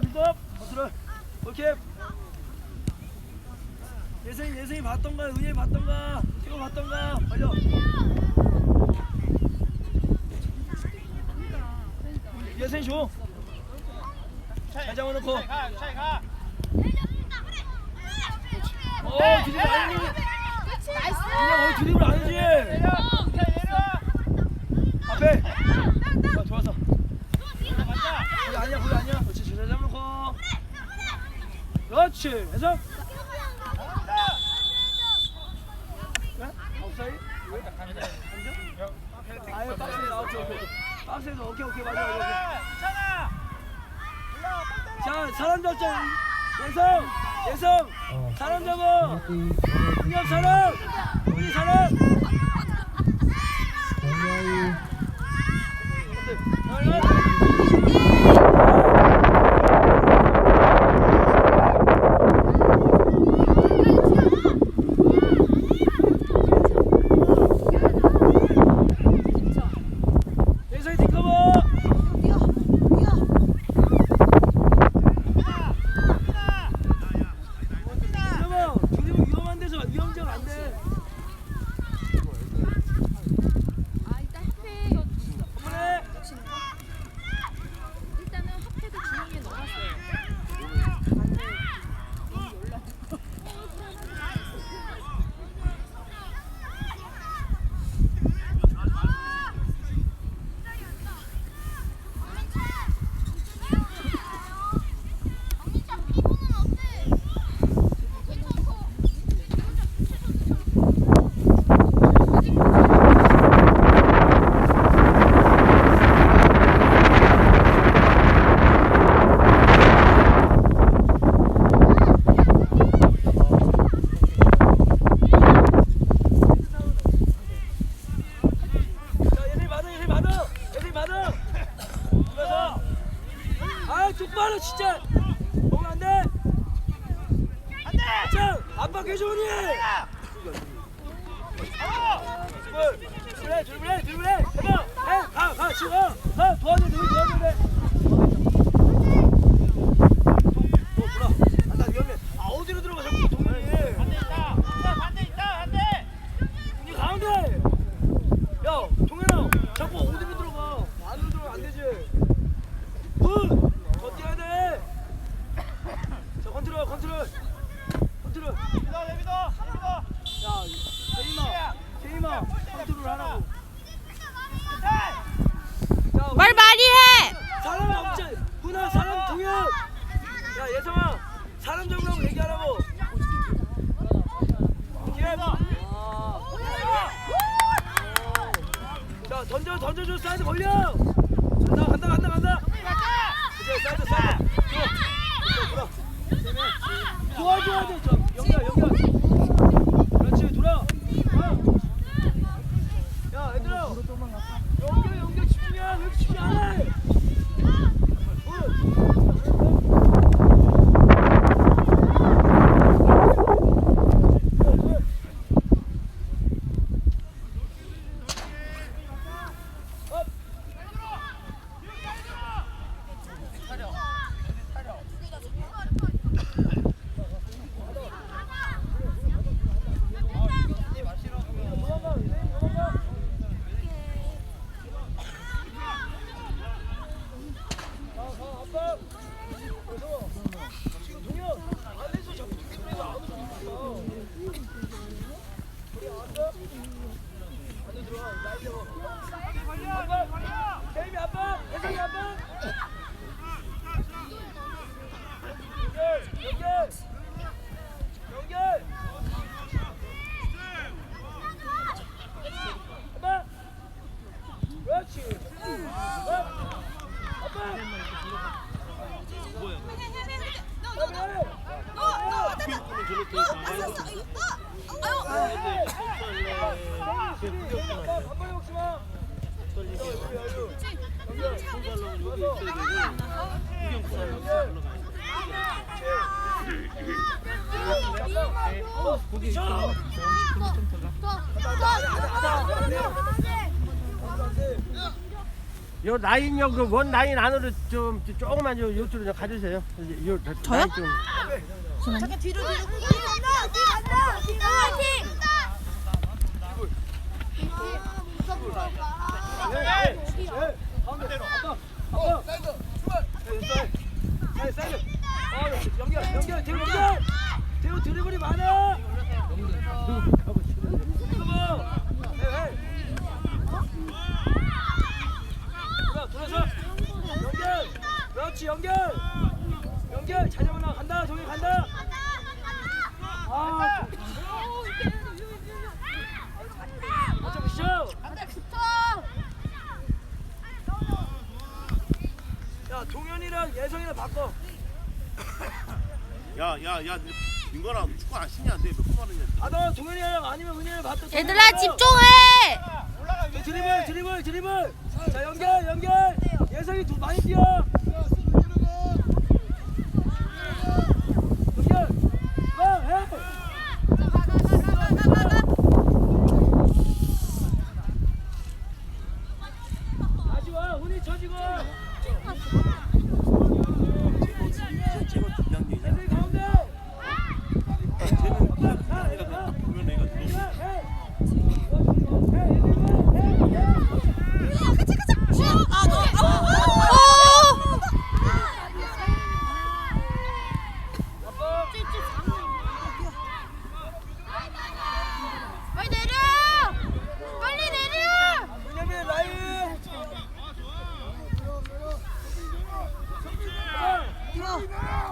빌드업 빌드업 컨트롤 오케이. 예승이 예승이 봤던가 의예 봤던가 이거 봤던가. 걸려. 예승이 줘 잘 잡아놓고. 어 네. 드리블 안 흘리고 그냥 어 드리블 그렇지. 해서. 박스에서 오케이 오케이 맞아 괜찮아. 자 사람 잡자. 예성 예성 사람 잡아. 승엽 어. 사람 우리 사람. 박해 준이. 둘, 둘, 둘, 둘, 둘, 가가 지금 가 도와줘, 도와줘, 도와줘. 요 라인 요그원 라인 안으로 좀 조금만 요 요쪽으로 좀 가주세요. 요 저요? 좀. 잠깐 뒤로 뒤로. 네, 네. 네. 가운데로. 사이드. 어, 연결, 연결, 대우 연결. 대우 드리블이 많아. 드리블. 해, 해. 돌아, 돌아서. 연결. 그렇지, 연결. 연결. 잘 잡아놔. 간다. 동이 간다. 아, 어차피 쇼. 야, 동현이랑 예성이랑 바꿔. 야야야 민건아 축구 안 신냐 내몇 번만 했냐 아, 너 동현이랑 아니면 은현이 바꿔. 얘들아 집중해. 자, 드리블, 드리블, 드리블. 자, 연결, 연결. 예성이 두 많이 뛰어. 연결. 와, 해. 다시 와, 훈이 쳐지고. 제거 중량이냐 Ball.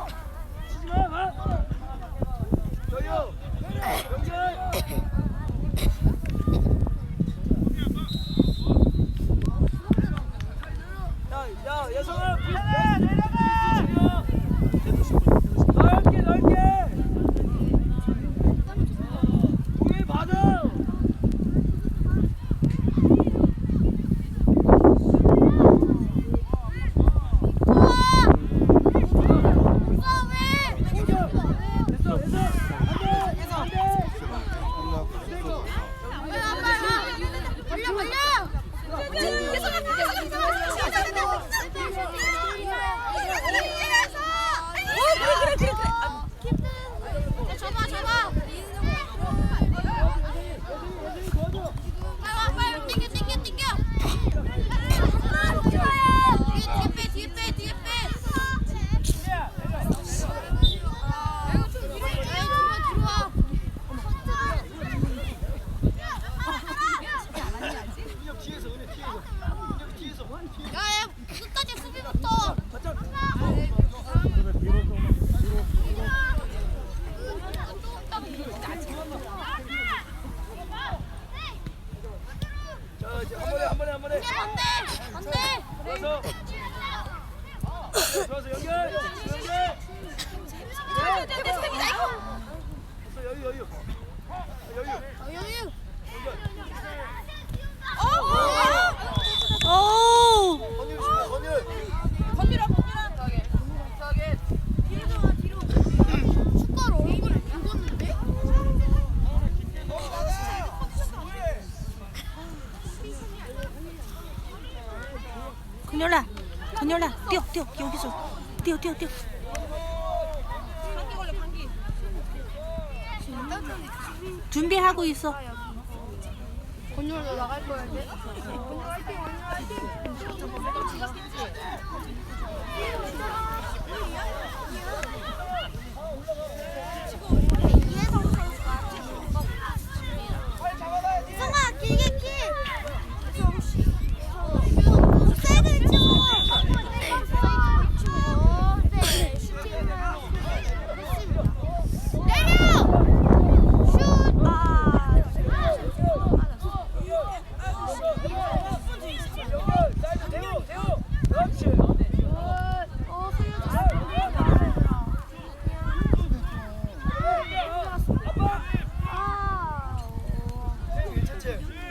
한 번에, 한 번에, 한 번에. 안돼 안돼. 들어서. 들어서 연결, 연결. 됐어, 여유, 여유. 여유. 여유. 건율 줘, 건율. 건드려 건드려. 저기 저기. 뒤로 와 뒤로. 축구를 얼굴 붉었는데? 건열아, 건열아, 뛰어, 뛰어, 여기서 뛰어, 뛰어, 뛰어. 준비하고 있어. 건율로 나갈 거야 이제. 성아 Two.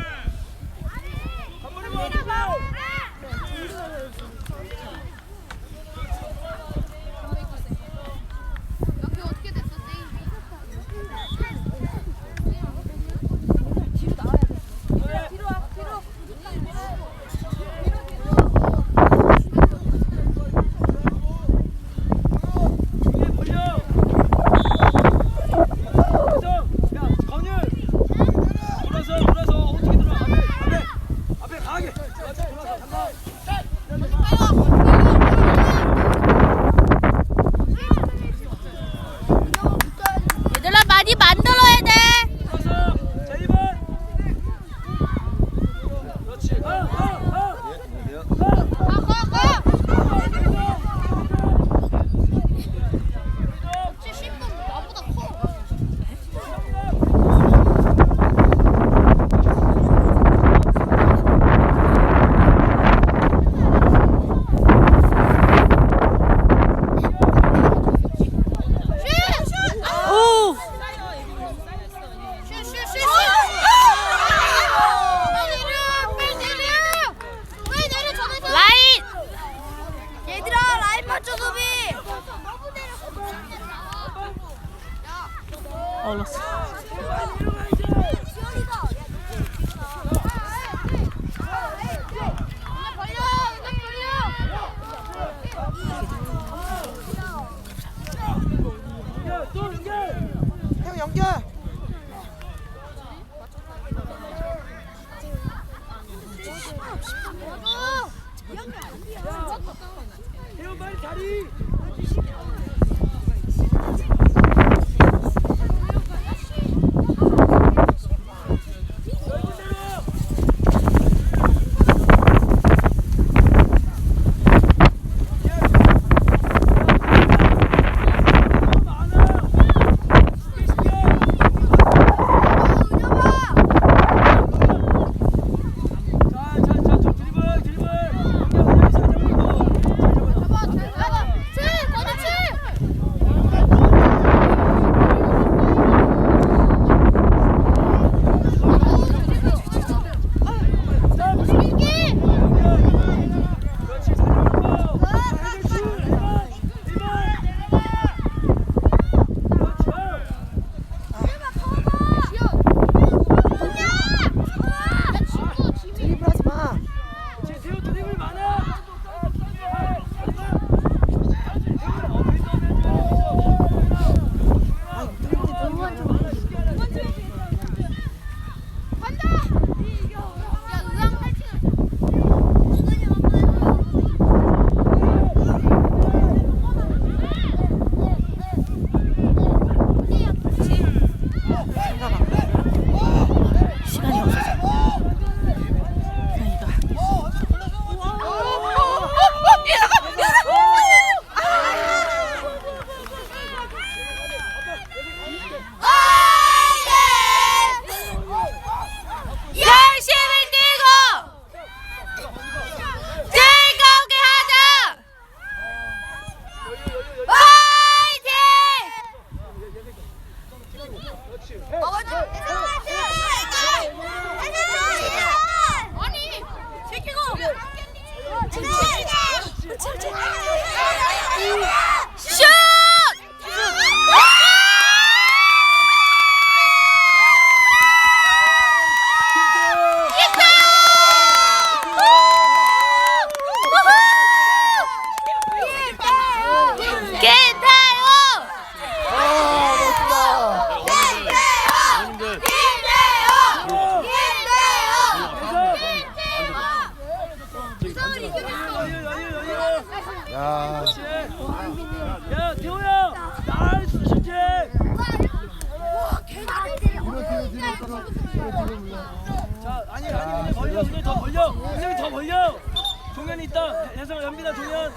있다. 혜성, 연빈아, 종현.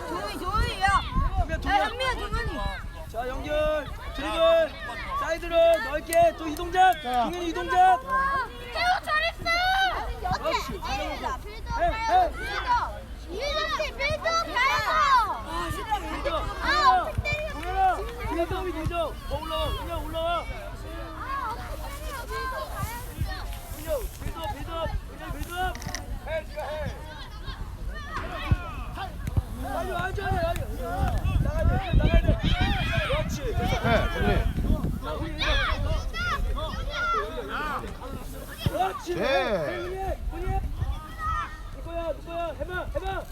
연빈아, 종현. 자, 연결, 드리블, 사이드로 넓게 또 이동작. 종현이 이동작. 그렇지. 해, 해. 빌더, 종현아, 종현아, 빌드업이 되죠. 더 올라와, 그냥 올라와. 그냥 빌드업, 빌드업, 그냥 빌드업. 해, 지금 해. 빨리 와줘야 돼, 빨리. 나가야 돼, 나가야 돼. 그렇지. 됐어. 해, 정리. 그렇지. 네. 훈이해, 훈이해. 누구야, 누구야. 해봐, 해봐.